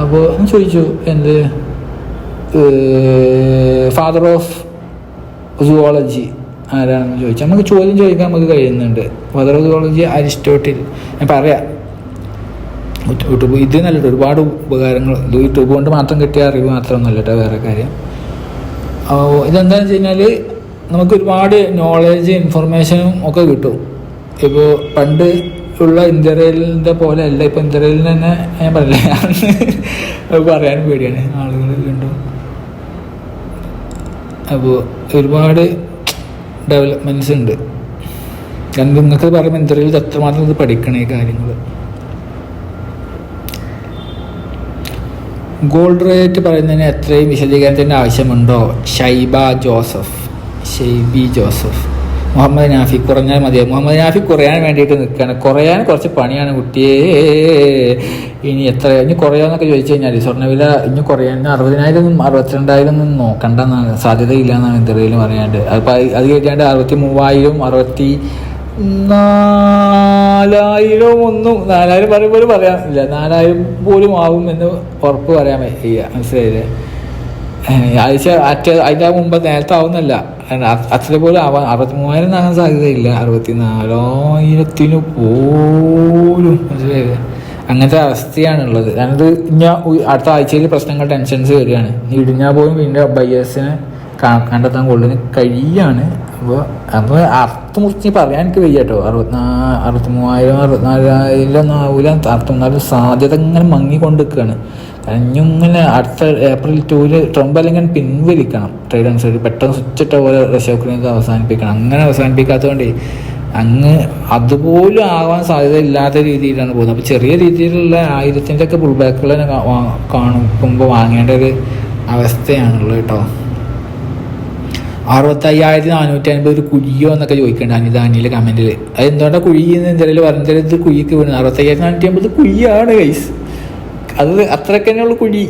അപ്പോൾ ഞാൻ ചോദിച്ചു എന്ത്? ഫാദർ ഓഫ് സുവോളജി ആരാണെന്ന് ചോദിച്ചു. നമുക്ക് ചോദ്യം ചോദിക്കാൻ നമുക്ക് കഴിയുന്നുണ്ട്. Father of zoology Aristotle. ഞാൻ പറയാം. യൂട്യൂബ് ഇത് നല്ലത്. ഒരുപാട് ഉപകാരങ്ങൾ. ഇത് യൂട്യൂബ് കൊണ്ട് മാത്രം കിട്ടിയ അറിവ് മാത്രം കേട്ടോ വേറെ കാര്യം. ഇതെന്താണെന്ന് വെച്ച് കഴിഞ്ഞാൽ നമുക്ക് ഒരുപാട് നോളേജ് ഇൻഫർമേഷനും ഒക്കെ കിട്ടും. ഇപ്പോൾ പണ്ട് ഉള്ള ഇന്ത്യയിലിന്റെ പോലെ അല്ല. ഇപ്പോൾ ഇന്ത്യയിൽ തന്നെ ഞാൻ പറയില്ല പറയാനും പേടിയാണ്. ആളുകൾ കണ്ടു അപ്പോൾ ഒരുപാട് ഡെവലപ്മെന്റ്സ് ഉണ്ട്. കാരണം നിങ്ങൾക്ക് പറയുമ്പോൾ ഇന്ത്യയിൽ എത്രമാത്രം ഇത് പഠിക്കണേ കാര്യങ്ങൾ ഗോൾഡ് റേറ്റ് പറയുന്നതിന് എത്രയും വിശദീകരണത്തിന്റെ ആവശ്യമുണ്ടോ? ഷൈബ ജോസഫ്. ഷൈബി ജോസഫ്. മുഹമ്മദ് നാഫി കുറഞ്ഞാൽ മതിയോ? മുഹമ്മദ് നാഫി കുറയാൻ വേണ്ടിയിട്ട് നിൽക്കുകയാണ്. കുറയാൻ കുറച്ച് പണിയാണ് കുട്ടിയെ. ഇനി എത്ര? ഇനി കുറയാന്നൊക്കെ ചോദിച്ചു കഴിഞ്ഞാൽ സ്വർണവില ഇനി കുറയാൻ അറുപതിനായിരം അറുപത്തിരണ്ടായിരം ഒന്നും നോക്കണ്ടെന്നാണ് സാധ്യതയില്ല എന്നാണ് പറയാണ്ട് അപ്പോൾ അത് കഴിഞ്ഞാണ്ട് അറുപത്തി മൂവായിരം അറുപത്തി നാലായിരം ഒന്നും നാലായിരം പറയുമ്പോൾ പറയാൻ ഇല്ല നാലായിരം പോലും ആവും എന്ന് ഉറപ്പ് പറയാൻ പറ്റില്ല മനസ്സിലായില്ലേ? ആഴ്ച അറ്റ അതിന്റെ മുമ്പ് നേരത്തെ ആവുന്നല്ല. അത്ര പോലും ആവാൻ അറുപത്തി മൂവായിരം ആകാൻ സാധ്യതയില്ല. അറുപത്തി നാലായിരത്തിന് പോലും മനസ്സിലായില്ലേ? അങ്ങനത്തെ അവസ്ഥയാണുള്ളത്. ഞാനത് ഞാൻ അടുത്ത ആഴ്ചയിൽ പ്രശ്നങ്ങൾ ടെൻഷൻസ് വരികയാണ്. ഇടിഞ്ഞാൽ പോലും വീണ്ടും ബയ്യേഴ്സിനെ കണ്ടെത്താൻ കൊള്ളുന്ന കഴിയാണ്. അപ്പോൾ അപ്പോൾ അർത്ഥം മുറിച്ച് പറയാൻ എനിക്ക് വയ്യ കേട്ടോ അറുപത്തിനാ അറുപത്തി മൂവായിരം അറുപത്തിനാലായിരം ഒന്നും ആവില്ല അറുപത്തിനാലും സാധ്യത ഇങ്ങനെ മങ്ങിക്കൊണ്ട് നിൽക്കുകയാണ് കഴിഞ്ഞിങ്ങനെ അടുത്ത ഏപ്രിൽ ടൂവിൽ ട്രംപ് അല്ലെങ്കിൽ പിൻവലിക്കണം. ട്രേഡ് അനുസരിച്ച് പെട്ടെന്ന് സ്വിച്ച് ഇട്ട പോലെ റഷ്യ ഉക്രൈൻ അവസാനിപ്പിക്കണം. അങ്ങനെ അവസാനിപ്പിക്കാത്തതുകൊണ്ട് അങ്ങ് അതുപോലും ആവാൻ സാധ്യത ഇല്ലാത്ത രീതിയിലാണ് പോകുന്നത്. അപ്പോൾ ചെറിയ രീതിയിലുള്ള ആയിരത്തിന്റെ ഒക്കെ പുൾ ബാക്കുകൾ കാണുമ്പോൾ വാങ്ങേണ്ട ഒരു അവസ്ഥയാണുള്ളത് കേട്ടോ. അറുപത്തയ്യായിരത്തി നാനൂറ്റി അൻപത് ഒരു കുഴിയോ എന്നൊക്കെ ചോദിക്കണ്ട അനിത അനിലെ കമന്റിൽ അത് എന്തുകൊണ്ടാണ് കുഴി എന്ന് എന്തെങ്കിലും പറഞ്ഞത്? കുഴിക്ക് വീണ്. അറുപത്തയ്യായിരത്തി നാനൂറ്റി അമ്പത് കുഴിയാണ് ഗൈസ് അത് അത്രയ്ക്ക് തന്നെയുള്ള കുഴി.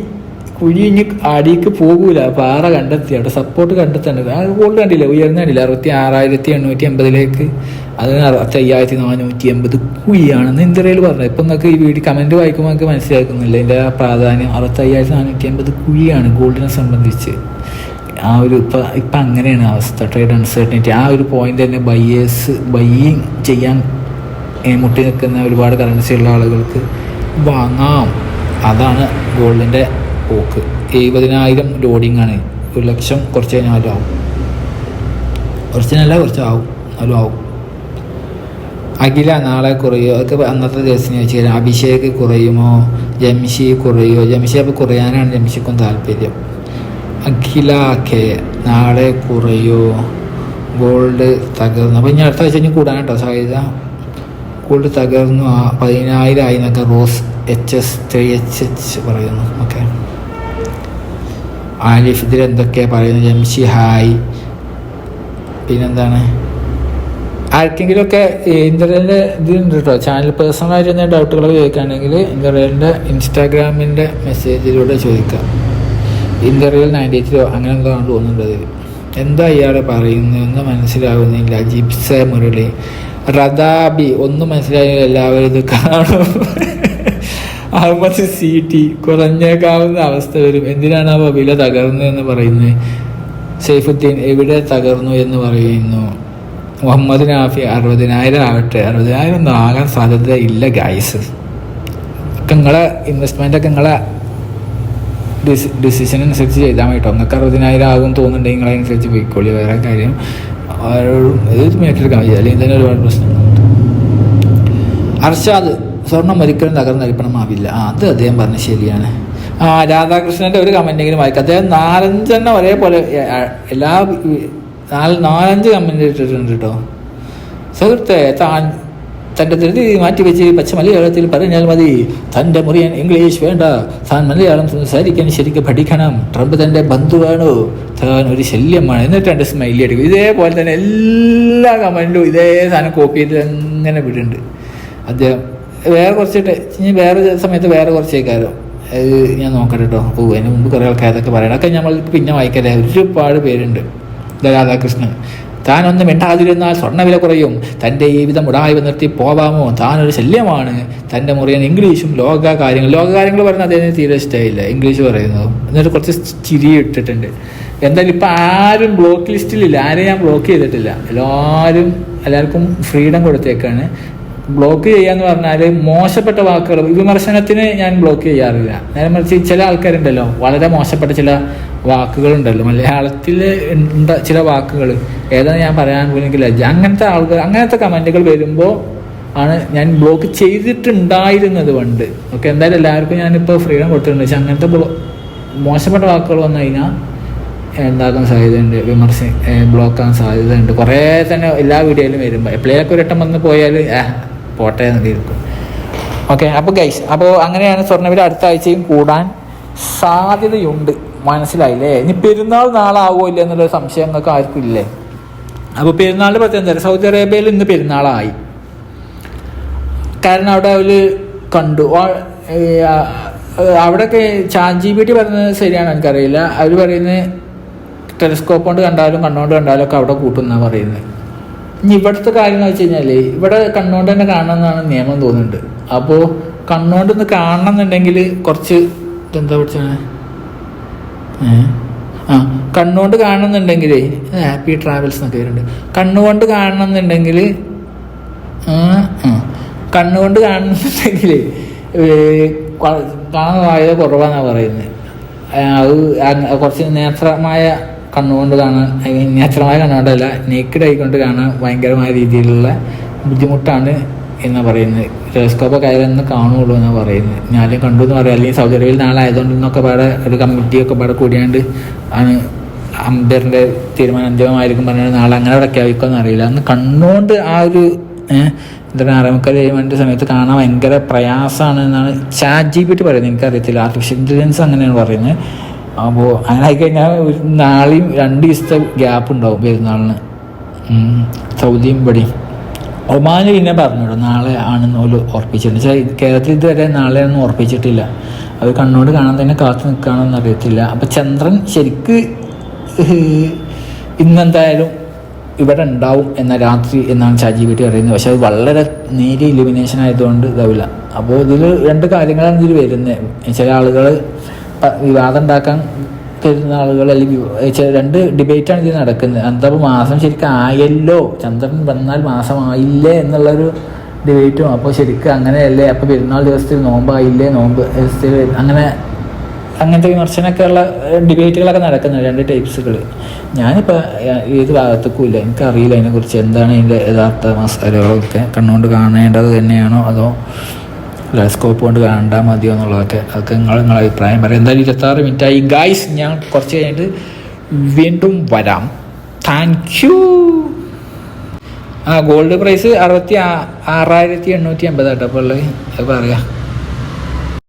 കുഴി ഇനി അടിക്ക് പോകൂല. പാറ കണ്ടെത്തി. അവിടെ സപ്പോർട്ട് കണ്ടെത്തേണ്ടത് ആ ഗോൾഡ് കണ്ടില്ല? ഉയർന്ന കണ്ടില്ല? അറുപത്തി ആറായിരത്തി എണ്ണൂറ്റി എൺപതിലേക്ക് അതിന് അറുപത്തി അയ്യായിരത്തി നാനൂറ്റി എൺപത് കുഴിയാണെന്ന് ഇന്ത്യയിൽ പറഞ്ഞത്. ഇപ്പം നിങ്ങൾക്ക് ഈ വീഡിയോ കമന്റ് വായിക്കുമ്പോൾ നമുക്ക് മനസ്സിലാക്കുന്നില്ല. ഇതിന്റെ പ്രാധാന്യം അറുപത്തി അയ്യായിരത്തി നാനൂറ്റി എൺപത് കുഴിയാണ് ഗോൾഡിനെ സംബന്ധിച്ച്. ആ ഒരു ഇപ്പം ഇപ്പം അങ്ങനെയാണ് അവസ്ഥ. ട്രേഡ് അൺസർട്ടനിറ്റി ആ ഒരു പോയിന്റ് തന്നെ ബയ്യേഴ്സ് ബയ്യിങ് ചെയ്യാൻ മുട്ടി നിൽക്കുന്ന ഒരുപാട് കറൻസി ഉള്ള ആളുകൾക്ക് വാങ്ങാം. അതാണ് ഗോൾഡിന്റെ പോക്ക്. എഴുപതിനായിരം ലോഡിംഗ് ആണ്. ഒരു ലക്ഷം കുറച്ച് കഴിഞ്ഞാലും ആവും. കുറച്ചിനല്ല കുറച്ചാവും എന്നാലും ആവും. അഖില നാളെ കുറയോ? അതൊക്കെ അന്നത്തെ ദിവസം ചോദിച്ചു കഴിഞ്ഞാൽ അഭിഷേക് കുറയുമോ? ജംഷി കുറയോ? ജംഷി അപ്പോൾ കുറയാനാണ് ജംഷിക്കും താല്പര്യം. അഖില കെ. നാളെ കുറയോ? ഗോൾഡ് തകർന്നു. അപ്പോൾ ഇനി അടുത്ത ആഴ്ച ഇനി കൂടാൻ കേട്ടോ സാധ്യത ഗോൾഡ് തകർന്നു ആ പതിനായിരം ആയി എന്നൊക്കെ Rose H S three H H പറയുന്നു. ഓക്കെ. ആലിഫ് ഇതിൽ എന്തൊക്കെയാണ് പറയുന്നത്? ജംഷി ഹായ്. പിന്നെന്താണ്? ആർക്കെങ്കിലുമൊക്കെ ഇന്ദ്രന്റെ ഇതുണ്ട് കേട്ടോ. ചാനൽ പേഴ്സണലായിട്ട് എന്തെങ്കിലും ഡൗട്ടുകൾ ചോദിക്കുകയാണെങ്കിൽ ഇന്ദ്രന്റെ ഇൻസ്റ്റാഗ്രാമിന്റെ മെസ്സേജിലൂടെ ചോദിക്കാം. ഇന്റർവ്യൂൽ നയന്റി എയ്റ്റിലോ അങ്ങനെ എന്തോ ആണ് തോന്നുന്നത് എന്താ ഇയാൾ പറയുന്നതെന്ന് മനസ്സിലാവുന്നില്ല. ജിപ്സ മുരളി. റദാബി. ഒന്നും മനസ്സിലായില്ല എല്ലാവരും ഇത് കാണും. അഹമ്മദ് സി ടി കുറഞ്ഞേക്കാവുന്ന അവസ്ഥ വരും. എന്തിനാണ് അവ വില തകർന്നു എന്ന് പറയുന്നത്? സൈഫുദ്ദീൻ എവിടെ തകർന്നു എന്ന് പറയുന്നു? മുഹമ്മദ് നാഫി അറുപതിനായിരം ആവട്ടെ അറുപതിനായിരം ഒന്നും ആകാൻ സാധ്യത ഇല്ല ഗൈസ് ഒക്കെ നിങ്ങളെ ഇൻവെസ്റ്റ്മെന്റ് ഒക്കെ നിങ്ങളെ ഡിസിഷൻ അനുസരിച്ച് ചെയ്താൽ മതി കേട്ടോ നിങ്ങൾക്ക് അറുപതിനായിരം ആകും തോന്നുന്നുണ്ടെങ്കിൽ നിങ്ങളനുസരിച്ച് പോയിക്കോളി. വേറെ കാര്യം ആരോടും ഏത് എടുക്കാൻ മതി അല്ലെങ്കിൽ തന്നെ ഒരുപാട് പ്രശ്നങ്ങളുണ്ട് അർഷാദ് സ്വർണം ഒരിക്കലും തകർന്നരിപ്പണമാവില്ല. ആ അത് അദ്ദേഹം പറഞ്ഞ ശരിയാണ്. ആ രാധാകൃഷ്ണന്റെ ഒരു കമന്റെങ്കിലും വായിക്കാം. അദ്ദേഹം നാലഞ്ചെണ്ണം ഒരേപോലെ എല്ലാ നാല് നാലഞ്ച് കമന്റ് ഇട്ടിട്ടുണ്ട് കേട്ടോ സുഹൃത്തെ താൻ തന്റെ ധൃതി മാറ്റിവെച്ച് പച്ച മലയാളത്തിൽ പറഞ്ഞാൽ മതി. തന്റെ മുറിയൻ ഇംഗ്ലീഷ് വേണ്ട. താൻ മലയാളം സംസാരിക്കാൻ ശരിക്കും പഠിക്കണം. ട്രംപ് തന്റെ ബന്ധുവാണോ? താൻ ഒരു ശല്യമാണ്. എന്നിട്ട് രണ്ട് സ്മൈലി അടിക്കും ഇതേപോലെ തന്നെ എല്ലാ കമന്റും ഇതേ സാധനം കോപ്പി ചെയ്ത് അങ്ങനെ വിടുന്നുണ്ട്. അദ്ദേഹം വേറെ കുറച്ചിട്ട് ഇനി വേറെ സമയത്ത് വേറെ കുറച്ച് കേൾക്കാമല്ലോ അത് ഞാൻ നോക്കട്ടെ കേട്ടോ ഓ അതിന് മുമ്പ് കുറേ ആൾക്കാർ അതൊക്കെ പറയണം. അതൊക്കെ നമ്മൾ പിന്നെ വായിക്കല്ലേ ഒരുപാട് പേരുണ്ട്. രാധാകൃഷ്ണൻ. താനൊന്നും മിണ്ടാതിരുന്നാൽ സ്വർണവില കുറയും. തന്റെ ജീവിതം ഉടായ്മ നിർത്തി പോവാമോ? താനൊരു ശല്യമാണ്. തന്റെ മുറിയൻ ഇംഗ്ലീഷും ലോക കാര്യങ്ങൾ ലോക കാര്യങ്ങൾ പറയുന്നത് അദ്ദേഹത്തിന് തീരെ ഇഷ്ടമായില്ല ഇംഗ്ലീഷ് പറയുന്നത് എന്നിട്ട് കുറച്ച് ചിരി ഇട്ടിട്ടുണ്ട്. എന്തായാലും ഇപ്പം ആരും ബ്ലോക്ക് ലിസ്റ്റിലില്ല ആരെയും ഞാൻ ബ്ലോക്ക് ചെയ്തിട്ടില്ല. എല്ലാവരും എല്ലാവർക്കും ഫ്രീഡം കൊടുത്തേക്കാണ്. ബ്ലോക്ക് ചെയ്യാന്ന് പറഞ്ഞാൽ മോശപ്പെട്ട വാക്കുകൾ വിമർശനത്തിന് ഞാൻ ബ്ലോക്ക് ചെയ്യാറില്ല. നേരെ മറിച്ച് ചില ആൾക്കാരുണ്ടല്ലോ. വളരെ മോശപ്പെട്ട ചില വാക്കുകളുണ്ടല്ലോ. മലയാളത്തിൽ ഉണ്ട ചില വാക്കുകൾ ഏതാണ് ഞാൻ പറയാൻ പോലും ലജ്ജ അങ്ങനത്തെ ആളുകൾ അങ്ങനത്തെ കമന്റുകൾ വരുമ്പോൾ ആണ് ഞാൻ ബ്ലോക്ക് ചെയ്തിട്ടുണ്ടായിരുന്നത് പണ്ട്. ഓക്കെ എന്തായാലും എല്ലാവർക്കും ഞാനിപ്പോൾ ഫ്രീഡം കൊടുത്തിട്ടുണ്ട്. പക്ഷെ അങ്ങനത്തെ മോശപ്പെട്ട വാക്കുകൾ വന്നു കഴിഞ്ഞാൽ എന്താക്കാൻ സാധ്യതയുണ്ട്? വിമർശി ബ്ലോക്ക് ആകാൻ സാധ്യതയുണ്ട്. കുറേ തന്നെ എല്ലാ വീഡിയോയിലും വരുമ്പോൾ എപ്പോഴേക്കും ഒരു വട്ടം വന്ന് പോയാൽ ഏഹ് പോട്ടെ എന്ന് ഇരിക്കും ഓക്കെ അപ്പോൾ ഗൈസ് അപ്പോൾ അങ്ങനെയാണ് സ്വർണവില അടുത്ത ആഴ്ചയും കൂടാൻ സാധ്യതയുണ്ട്. മനസ്സിലായില്ലേ? ഇനി പെരുന്നാൾ നാളാവോ ഇല്ല എന്നുള്ള സംശയം നിങ്ങൾക്ക് ആർക്കും ഇല്ലേ? അപ്പോൾ പെരുന്നാളിന്റെ പ്രത്യേകത സൗദി അറേബ്യയിൽ ഇന്ന് പെരുന്നാളായി. കാരണം അവിടെ അവർ കണ്ടു. അവിടെയൊക്കെ ചാറ്റ് ജി ബി ടി പറയുന്നത് ശരിയാണ് എനിക്കറിയില്ല. അവർ പറയുന്നത് ടെലിസ്കോപ്പ് കൊണ്ട് കണ്ടാലും കണ്ണുകൊണ്ട് കണ്ടാലും ഒക്കെ അവിടെ കൂട്ടുന്നാണ് പറയുന്നത്. ഇനി ഇവിടുത്തെ കാര്യം എന്ന് വെച്ച് കഴിഞ്ഞാൽ ഇവിടെ കണ്ണുകൊണ്ട് തന്നെ കാണണമെന്നാണ് നിയമം തോന്നുന്നുണ്ട്. അപ്പോൾ കണ്ണുകൊണ്ട് ഒന്ന് കാണണം എന്നുണ്ടെങ്കിൽ കുറച്ച് എന്താ പഠിച്ചാണ് ആ കണ്ണുകൊണ്ട് കാണുന്നുണ്ടെങ്കിലേ ഹാപ്പി ട്രാവൽസ് എന്നൊക്കെ വരുന്നുണ്ട് കണ്ണുകൊണ്ട് കാണണമെന്നുണ്ടെങ്കിൽ കണ്ണുകൊണ്ട് കാണുന്നുണ്ടെങ്കിൽ കാണാൻ വായത കുറവാന്നാണ് പറയുന്നത് അത് കുറച്ച് നേത്രമായ കണ്ണുകൊണ്ട് കാണാൻ നേത്രമായ കണ്ണുകൊണ്ടല്ല നേക്കിഡ് ആയിക്കൊണ്ട് കാണാൻ ഭയങ്കരമായ രീതിയിലുള്ള ബുദ്ധിമുട്ടാണ് എന്നാണ് പറയുന്നത്? ടെലിസ്കോപ്പൊക്കെ ആയാലും കാണുള്ളൂ എന്നാണ് പറയുന്നത്. ഞാൻ കണ്ടു എന്ന് പറയാം. അല്ലെങ്കിൽ സൗദി അറേബ്യയിൽ നാളെ ആയതുകൊണ്ട് ഇന്നൊക്കെ പാടെ ഒരു കമ്മിറ്റിയൊക്കെ പാടെ കൂടിയാണ്ട് ആണ് അമ്പയറിന്റെ തീരുമാനം അന്തിമമായിരിക്കും പറഞ്ഞാൽ നാളെ അങ്ങനെ പ്രഖ്യാപിക്കുമെന്ന് അറിയില്ല. അന്ന് കണ്ണുകൊണ്ട് ആ ഒരു എന്താ എന്താണ് അറിയുമ്പോൾ സമയത്ത് കാണാൻ ഭയങ്കര പ്രയാസമാണ് എന്നാണ് ചാറ്റ് ജി പി ടി പറയുന്നത്. എനിക്കറിയത്തില്ല. ആർട്ടിഫിഷ്യൽ ഇന്റലിജൻസ് അങ്ങനെയാണ് പറയുന്നത്. അപ്പോൾ അങ്ങനെ ആയിക്കഴിഞ്ഞാൽ ഒരു നാളെയും രണ്ട് ദിവസത്തെ ഗ്യാപ്പ് ഉണ്ടാവും പെരുന്നാളിന്. സൗദിയും ഇവിടെയും. ഒമാന് ഇന്നെ പറഞ്ഞോളൂ നാളെ ആണെന്ന് ഓൽ ഉറപ്പിച്ചിട്ടുണ്ട്. പക്ഷേ കേരളത്തിൽ ഇതുവരെ നാളെയൊന്നും ഉറപ്പിച്ചിട്ടില്ല. അത് കണ്ണോട് കാണാൻ തന്നെ കാത്തു നിൽക്കുകയാണെന്ന് അറിയത്തില്ല. അപ്പം ചന്ദ്രൻ ശരിക്ക് ഇന്നെന്തായാലും ഇവിടെ ഉണ്ടാവും എന്ന രാത്രി എന്നാണ് ചാജി വീട്ടി പറയുന്നത്. പക്ഷെ അത് വളരെ നേരിയ ഇലുമിനേഷൻ ആയതുകൊണ്ട് ഇതാവില്ല. അപ്പോൾ ഇതിൽ രണ്ട് കാര്യങ്ങളാണ് ഇതിൽ വരുന്നത്. ചില ആളുകൾ വിവാദം ഉണ്ടാക്കാൻ തരുന്ന ആളുകൾ അല്ലെങ്കിൽ രണ്ട് ഡിബേറ്റാണ് ഇത് നടക്കുന്നത്. എന്താ മാസം ശരിക്കും ആയല്ലോ. ചന്ദ്രൻ വന്നാൽ മാസമായില്ലേ എന്നുള്ളൊരു ഡിബേറ്റും. അപ്പോൾ ശരിക്കും അങ്ങനെയല്ലേ? അപ്പോൾ പെരുന്നാൾ ദിവസത്തിൽ നോമ്പായില്ലേ? നോമ്പ് ദിവസത്തിൽ അങ്ങനെ അങ്ങനത്തെ വിമർശനമൊക്കെ ഉള്ള ഡിബേറ്റുകളൊക്കെ നടക്കുന്നത് രണ്ട് ടൈപ്സുകൾ. ഞാനിപ്പോൾ ഏത് ഭാഗത്തേക്കും ഇല്ല. എനിക്കറിയില്ല അതിനെക്കുറിച്ച്. എന്താണ് അതിന്റെ യഥാർത്ഥ മസാലകളൊക്കെ കണ്ണുകൊണ്ട് കാണേണ്ടത് തന്നെയാണോ അതോ ടെലസ്കോപ്പ് കൊണ്ട് കണ്ടാൽ മതിയോ എന്നുള്ളതൊക്കെ. അതൊക്കെ നിങ്ങൾ നിങ്ങളുടെ അഭിപ്രായം പറയാം. എന്തായാലും ഇരുപത്താറ് മിനിറ്റ് ആയി. ഗായ്സ് ഞാൻ കുറച്ച് കഴിഞ്ഞിട്ട് വീണ്ടും വരാം. താങ്ക് യു ആ ഗോൾഡ് പ്രൈസ് അറുപത്തി ആറായിരത്തി എണ്ണൂറ്റി എൺപതാട്ടോ അപ്പോൾ ഉള്ളത് അത് പറയാം.